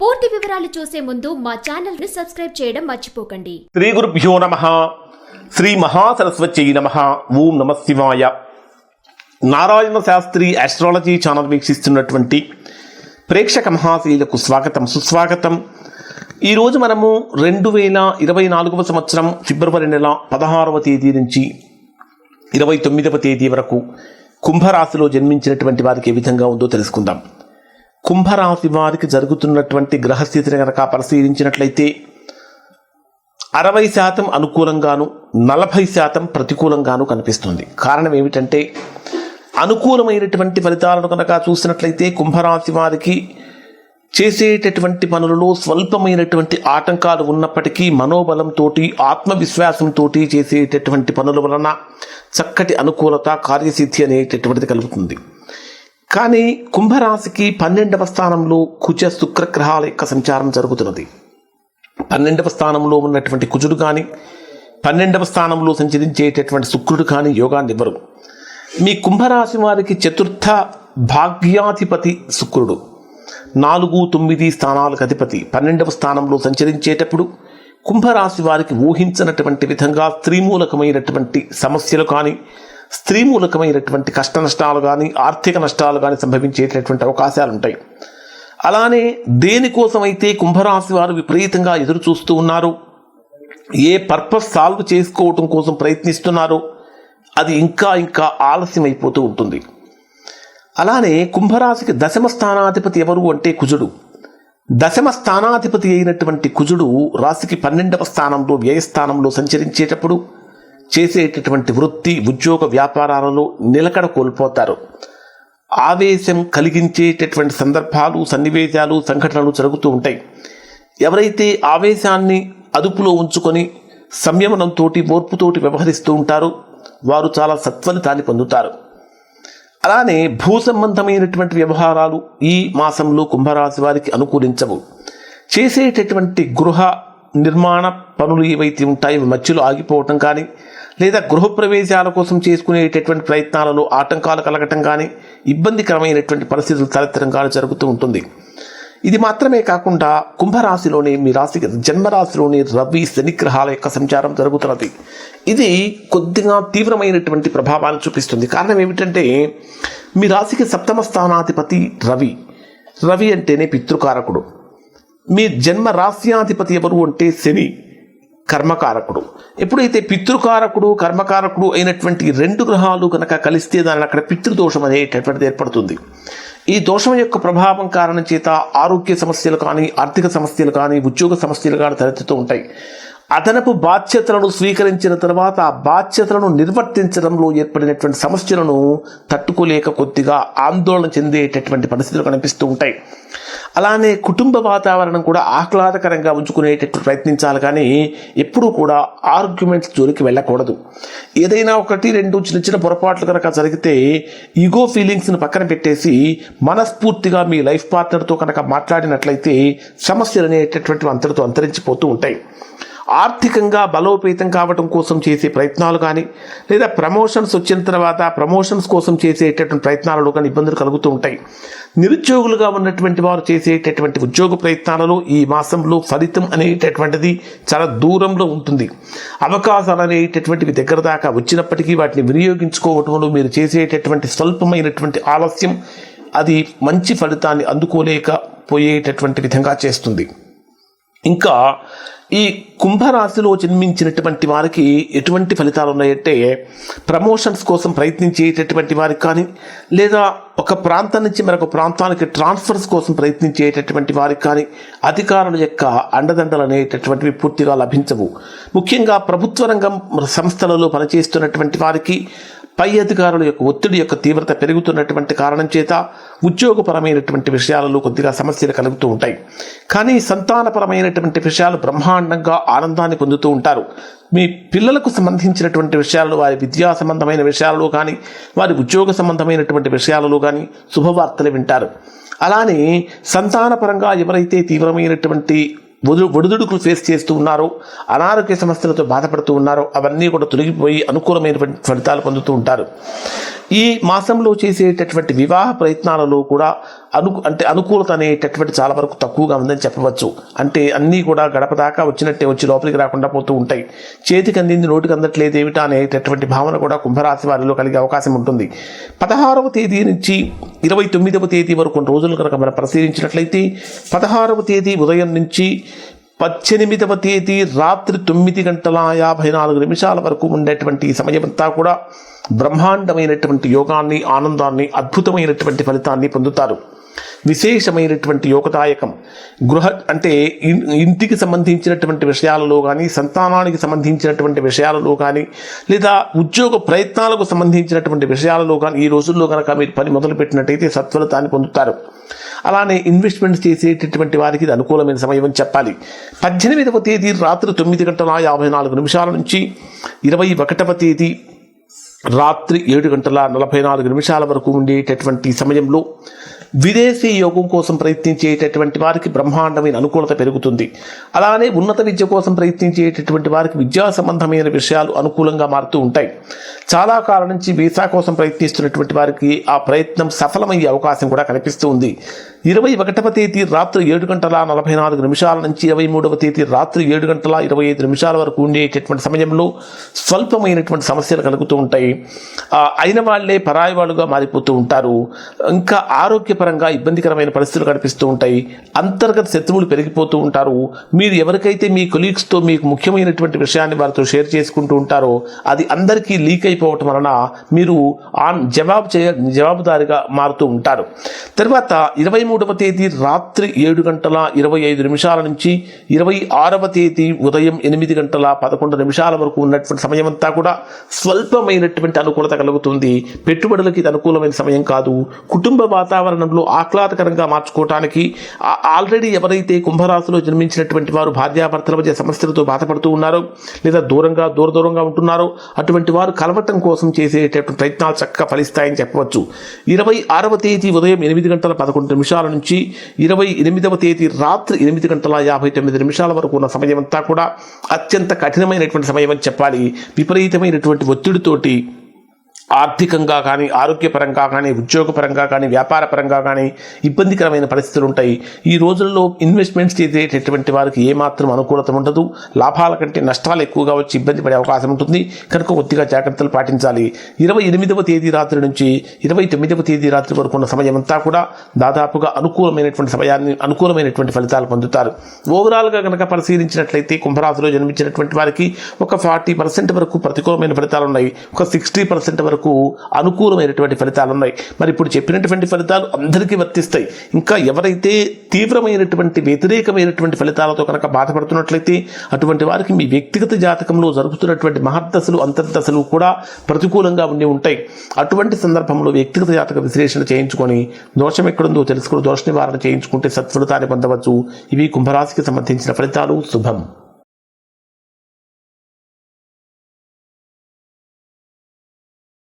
పూర్తి వివరాలు చూసే ముందు మా ఛానల్ని సబ్స్క్రైబ్ చేయడం మర్చిపోకండి. శ్రీ గురుభ్యో నమ. శ్రీ మహాసరస్వతి నమ. ఓం నమ శివాయ. నారాయణ శాస్త్రి ఆస్ట్రాలజీ ఛానల్ వీక్షిస్తున్నటువంటి ప్రేక్షక మహాశీలకు స్వాగతం సుస్వాగతం. ఈరోజు మనము రెండు వేల ఇరవై నాలుగవ సంవత్సరం ఫిబ్రవరి నెల పదహారవ తేదీ నుంచి ఇరవై తొమ్మిదవ తేదీ వరకు కుంభరాశిలో జన్మించినటువంటి వారికి ఏ విధంగా ఉందో తెలుసుకుందాం. కుంభరాశి వారికి జరుగుతున్నటువంటి గ్రహస్థితిని కనుక పరిశీలించినట్లయితే అరవై శాతం అనుకూలంగాను నలభై శాతం ప్రతికూలంగాను కనిపిస్తుంది. కారణం ఏమిటంటే అనుకూలమైనటువంటి ఫలితాలను కనుక చూసినట్లయితే కుంభరాశి వారికి చేసేటటువంటి పనులలో స్వల్పమైనటువంటి ఆటంకాలు ఉన్నప్పటికీ మనోబలంతో ఆత్మవిశ్వాసంతో చేసేటటువంటి పనుల వలన చక్కటి అనుకూలత కార్యసిద్ధి అనేటటువంటిది కలుగుతుంది. కానీ కుంభరాశికి పన్నెండవ స్థానంలో కుచ శుక్రగ్రహాల యొక్క సంచారం జరుగుతున్నది. పన్నెండవ స్థానంలో ఉన్నటువంటి కుజుడు కానీ పన్నెండవ స్థానంలో సంచరించేటటువంటి శుక్రుడు కానీ యోగాన్ని ఇవ్వరు. మీ కుంభరాశి వారికి చతుర్థ భాగ్యాధిపతి శుక్రుడు. నాలుగు తొమ్మిది స్థానాలకు అధిపతి. పన్నెండవ స్థానంలో సంచరించేటప్పుడు కుంభరాశి వారికి ఊహించినటువంటి విధంగా స్త్రీమూలకమైనటువంటి సమస్యలు కానీ స్త్రీ మూలకమైనటువంటి కష్ట నష్టాలు కానీ ఆర్థిక నష్టాలు కానీ సంభవించేటటువంటి అవకాశాలు ఉంటాయి అలానే దేనికోసమైతే కుంభరాశి వారు విపరీతంగా ఎదురు చూస్తూ ఉన్నారు? ఏ పర్పస్ సాల్వ్ చేసుకోవటం కోసం ప్రయత్నిస్తున్నారో అది ఇంకా ఇంకా ఆలస్యం అయిపోతూ ఉంటుంది. అలానే కుంభరాశికి దశమ స్థానాధిపతి ఎవరు అంటే కుజుడు. దశమ స్థానాధిపతి అయినటువంటి కుజుడు రాశికి పన్నెండవ స్థానంలో వ్యయస్థానంలో సంచరించేటప్పుడు చేసేటటువంటి వృత్తి ఉద్యోగ వ్యాపారాలలో నిలకడ కోల్పోతారు. ఆవేశం కలిగించేటటువంటి సందర్భాలు సన్నివేశాలు సంఘటనలు జరుగుతూ ఉంటాయి. ఎవరైతే ఆవేశాన్ని అదుపులో ఉంచుకొని సంయమనంతో ఓర్పుతోటి వ్యవహరిస్తూ ఉంటారో వారు చాలా సత్ఫలితాన్ని పొందుతారు. అలానే భూ సంబంధమైనటువంటి వ్యవహారాలు ఈ మాసంలో కుంభరాశి వారికి అనుకూలించవు. చేసేటటువంటి గృహ నిర్మాణ పనులు ఏవైతే ఉంటాయో మధ్యలో ఆగిపోవటం కానీ లేదా గృహప్రవేశాల కోసం చేసుకునేటటువంటి ప్రయత్నాలలో ఆటంకాలు కలగటం కానీ ఇబ్బందికరమైనటువంటి పరిస్థితులు తలెత్తడం కానీ జరుగుతూ ఉంటుంది. ఇది మాత్రమే కాకుండా కుంభరాశిలోని మీ రాశి జన్మరాశిలోని రవి శనిగ్రహాల యొక్క సంచారం జరుగుతున్నది. ఇది కొద్దిగా తీవ్రమైనటువంటి ప్రభావాన్ని చూపిస్తుంది. కారణం ఏమిటంటే మీ రాశికి సప్తమ స్థానాధిపతి రవి. రవి అంటేనే పితృకారకుడు. మీ జన్మ రాశ్యాధిపతి ఎవరు అంటే శని. కర్మకారకుడు. ఎప్పుడైతే పితృకారకుడు కర్మకారకుడు అయినటువంటి రెండు గ్రహాలు కనుక కలిస్తే దాని అక్కడ పితృదోషం అనేటటువంటిది ఏర్పడుతుంది. ఈ దోషం యొక్క ప్రభావం కారణం చేత ఆరోగ్య సమస్యలు కానీ ఆర్థిక సమస్యలు కానీ ఉద్యోగ సమస్యలు కానీ తలెత్తుతూ ఉంటాయి. అదనపు బాధ్యతలను స్వీకరించిన తర్వాత ఆ బాధ్యతలను నిర్వర్తించడంలో ఏర్పడినటువంటి సమస్యలను తట్టుకోలేక కొద్దిగా ఆందోళన చెందేటటువంటి పరిస్థితులు కనిపిస్తూ ఉంటాయి. అలానే కుటుంబ వాతావరణం కూడా ఆహ్లాదకరంగా ఉంచుకునేటట్టు ప్రయత్నించాలి కానీ ఎప్పుడూ కూడా ఆర్గ్యుమెంట్స్ జోలికి వెళ్ళకూడదు. ఏదైనా ఒకటి రెండు చిన్న చిన్న పొరపాట్లు కనుక జరిగితే ఈగో ఫీలింగ్స్ని పక్కన పెట్టేసి మనస్ఫూర్తిగా మీ లైఫ్ పార్ట్నర్తో కనుక మాట్లాడినట్లయితే సమస్యలు అనేటటువంటి అంతటితో అంతరించిపోతూ ఉంటాయి. ఆర్థికంగా బలోపేతం కావడం కోసం చేసే ప్రయత్నాలు కానీ లేదా ప్రమోషన్స్ వచ్చిన తర్వాత ప్రమోషన్స్ కోసం చేసేటటువంటి ప్రయత్నాలలో కానీ ఇబ్బందులు కలుగుతూ ఉంటాయి. నిరుద్యోగులుగా ఉన్నటువంటి వారు చేసేటటువంటి ఉద్యోగ ప్రయత్నాలలో ఈ మాసంలో ఫలితం అనేటటువంటిది చాలా దూరంలో ఉంటుంది. అవకాశాలు అనేటటువంటివి దగ్గర దాకా వచ్చినప్పటికీ వాటిని వినియోగించుకోవటంలో మీరు చేసేటటువంటి స్వల్పమైనటువంటి ఆలస్యం అది మంచి ఫలితాన్ని అందుకోలేకపోయేటటువంటి విధంగా చేస్తుంది. ఇంకా ఈ కుంభరాశిలో జన్మించినటువంటి వారికి ఎటువంటి ఫలితాలు ఉన్నాయంటే ప్రమోషన్స్ కోసం ప్రయత్నించేటటువంటి వారికి కానీ లేదా ఒక ప్రాంతం నుంచి మరొక ప్రాంతానికి ట్రాన్స్ఫర్స్ కోసం ప్రయత్నించేటటువంటి వారికి కానీ అధికారుల యొక్క అండదండలు అనేటటువంటివి పూర్తిగా లభించవు. ముఖ్యంగా ప్రభుత్వ రంగం సంస్థలలో పనిచేస్తున్నటువంటి వారికి పై అధికారుల యొక్క ఒత్తిడి యొక్క తీవ్రత పెరుగుతున్నటువంటి కారణం చేత ఉద్యోగపరమైనటువంటి విషయాలలో కొద్దిగా సమస్యలు కలుగుతూ ఉంటాయి. కానీ సంతానపరమైనటువంటి విషయాలు బ్రహ్మాండంగా ఆనందాన్ని పొందుతూ ఉంటారు. మీ పిల్లలకు సంబంధించినటువంటి విషయాలు వారి విద్యా సంబంధమైన విషయాలలో కానీ వారి ఉద్యోగ సంబంధమైనటువంటి విషయాలలో కానీ శుభవార్తలు వింటారు. అలానే సంతానపరంగా ఎవరైతే తీవ్రమైనటువంటి ఒడు ఒడిదుడుకులు ఫేస్ చేస్తూ ఉన్నారో అనారోగ్య సమస్యలతో బాధపడుతూ ఉన్నారో అవన్నీ కూడా తొలగిపోయి అనుకూలమైనటువంటి ఫలితాలు పొందుతూ ఉంటారు. ఈ మాసంలో చేసేటటువంటి వివాహ ప్రయత్నాలలో కూడా అను అంటే అనుకూలత అనేటటువంటి చాలా వరకు తక్కువగా ఉందని చెప్పవచ్చు. అంటే అన్నీ కూడా గడప దాకా వచ్చినట్టే వచ్చి లోపలికి రాకుండా పోతూ ఉంటాయి. చేతికి అందింది నోటికి అందట్లేదు ఏమిటా అనేటటువంటి భావన కూడా కుంభరాశి వారిలో కలిగే అవకాశం ఉంటుంది. పదహారవ తేదీ నుంచి ఇరవై తొమ్మిదవ తేదీ వరకు కొన్ని రోజులు కనుక మనం పరిశీలించినట్లయితే పదహారవ తేదీ ఉదయం నుంచి పద్దెనిమిదవ తేదీ రాత్రి తొమ్మిది గంటల యాభై నాలుగు నిమిషాల వరకు ఉండేటువంటి సమయమంతా కూడా బ్రహ్మాండమైనటువంటి యోగాన్ని ఆనందాన్ని అద్భుతమైనటువంటి ఫలితాన్ని పొందుతారు. విశేషమైనటువంటి యోగదాయకం. గృహ అంటే ఇంటికి సంబంధించినటువంటి విషయాలలో కానీ సంతానానికి సంబంధించినటువంటి విషయాలలో కానీ లేదా ఉద్యోగ ప్రయత్నాలకు సంబంధించినటువంటి విషయాలలో కానీ ఈ రోజుల్లో కనుక మీరు పని మొదలుపెట్టినట్టయితే సత్ఫలితాన్ని పొందుతారు. అలానే ఇన్వెస్ట్మెంట్ చేసేటటువంటి వారికి ఇది అనుకూలమైన సమయం అని చెప్పాలి. పద్దెనిమిదవ తేదీ రాత్రి తొమ్మిది గంటల యాభై నాలుగు నిమిషాల నుంచి ఇరవై ఒకటవ తేదీ రాత్రి ఏడు గంటల నలభై నాలుగు నిమిషాల వరకు ఉండేటటువంటి సమయంలో విదేశీ యోగం కోసం ప్రయత్నించేటటువంటి వారికి బ్రహ్మాండమైన అనుకూలత పెరుగుతుంది. అలానే ఉన్నత విద్య కోసం ప్రయత్నించేటటువంటి వారికి విద్యా సంబంధమైన విషయాలు అనుకూలంగా మారుతూ ఉంటాయి. చాలా కాలం నుంచి వీసా కోసం ప్రయత్నిస్తున్నటువంటి వారికి ఆ ప్రయత్నం సఫలమయ్యే అవకాశం కూడా కనిపిస్తూ ఉంది. ఇరవై ఒకటవ తేదీ రాత్రి ఏడు గంటల నలభై నాలుగు నిమిషాల నుంచి ఇరవై మూడవ తేదీ రాత్రి ఏడు గంటల ఇరవై ఐదు నిమిషాల వరకు ఉండేటటువంటి సమయంలో స్వల్పమైనటువంటి సమస్యలు కలుగుతూ ఉంటాయి. అయిన వాళ్ళే పరాయి వాళ్ళుగా మారిపోతూ ఉంటారు. ఇంకా ఆరోగ్యపరంగా ఇబ్బందికరమైన పరిస్థితులు కనిపిస్తూ ఉంటాయి. అంతర్గత శత్రువులు పెరిగిపోతూ ఉంటారు. మీరు ఎవరికైతే మీ కొలీగ్స్తో మీకు ముఖ్యమైనటువంటి విషయాన్ని వారితో షేర్ చేసుకుంటూ ఉంటారో అది అందరికీ లీక్ అయిపోవటం వలన మీరు ఆన్ జవాబు చేయ జవాబుదారిగా మారుతూ ఉంటారు. తర్వాత ఇరవై మూడవ తేదీ రాత్రి ఏడు గంటల ఇరవై ఐదు నిమిషాల నుంచి ఇరవై ఆరవ తేదీ ఉదయం ఎనిమిది గంటల పదకొండు నిమిషాల వరకు ఉన్నటువంటి సమయం అంతా కూడా స్వల్పమైనటువంటి అనుకూలత కలుగుతుంది. పెట్టుబడులకి ఇది అనుకూలమైన సమయం కాదు. కుటుంబ వాతావరణంలో ఆహ్లాదకరంగా మార్చుకోవటానికి ఆల్రెడీ ఎవరైతే కుంభరాశిలో జన్మించినటువంటి వారు భార్యాభర్తల మధ్య సమస్యలతో బాధపడుతూ ఉన్నారో లేదా దూరంగా దూర దూరంగా ఉంటున్నారో అటువంటి వారు కలవటం కోసం చేసేటటువంటి ప్రయత్నాలు చక్కగా ఫలిస్తాయని చెప్పవచ్చు. ఇరవై ఆరవ తేదీ ఉదయం ఎనిమిది గంటల పదకొండు నిమిషాలు నుంచి ఇరవై ఎనిమిదవ తేదీ రాత్రి ఎనిమిది గంటల యాభై తొమ్మిది నిమిషాల వరకు ఉన్న సమయం అంతా కూడా అత్యంత కఠినమైనటువంటి సమయం అని చెప్పాలి. విపరీతమైనటువంటి ఒత్తిడితోటి ఆర్థికంగా కానీ ఆరోగ్యపరంగా కానీ ఉద్యోగపరంగా కానీ వ్యాపారపరంగా కానీ ఇబ్బందికరమైన పరిస్థితులు ఉంటాయి. ఈ రోజుల్లో ఇన్వెస్ట్మెంట్స్ చేసేటటువంటి వారికి ఏమాత్రం అనుకూలత ఉండదు. లాభాల కంటే నష్టాలు ఎక్కువగా వచ్చి ఇబ్బంది పడే అవకాశం ఉంటుంది. కనుక కొద్దిగా జాగ్రత్తలు పాటించాలి. ఇరవై ఎనిమిదవ తేదీ రాత్రి నుంచి ఇరవై తొమ్మిదవ తేదీ రాత్రి వరకు ఉన్న సమయం అంతా కూడా దాదాపుగా అనుకూలమైనటువంటి సమయాన్ని అనుకూలమైనటువంటి ఫలితాలు పొందుతారు. ఓవరాల్గా కనుక పరిశీలించినట్లయితే కుంభరాశిలో జన్మించినటువంటి వారికి ఒక ఫార్టీ పర్సెంట్ వరకు ప్రతికూలమైన ఫలితాలు ఉన్నాయి. ఒక సిక్స్టీ పర్సెంట్ వరకు అనుకూలమైనటువంటి ఫలితాలు ఉన్నాయి మరి ఇప్పుడు చెప్పినటువంటి ఫలితాలు అందరికీ వర్తిస్తాయి. ఇంకా ఎవరైతే తీవ్రమైనటువంటి వ్యతిరేకమైనటువంటి ఫలితాలతో కనుక బాధపడుతున్నట్లయితే అటువంటి వారికి మీ వ్యక్తిగత జాతకంలో జరుగుతున్నటువంటి మహర్దశలు అంతర్దశలు కూడా ప్రతికూలంగా ఉండి ఉంటాయి. అటువంటి సందర్భంలో వ్యక్తిగత జాతక విశ్లేషణ చేయించుకొని దోషం ఎక్కడుందో తెలుసుకుని దోష నివారణ చేయించుకుంటే సత్ఫలితాన్ని పొందవచ్చు. ఇవి కుంభరాశికి సంబంధించిన ఫలితాలు. శుభం.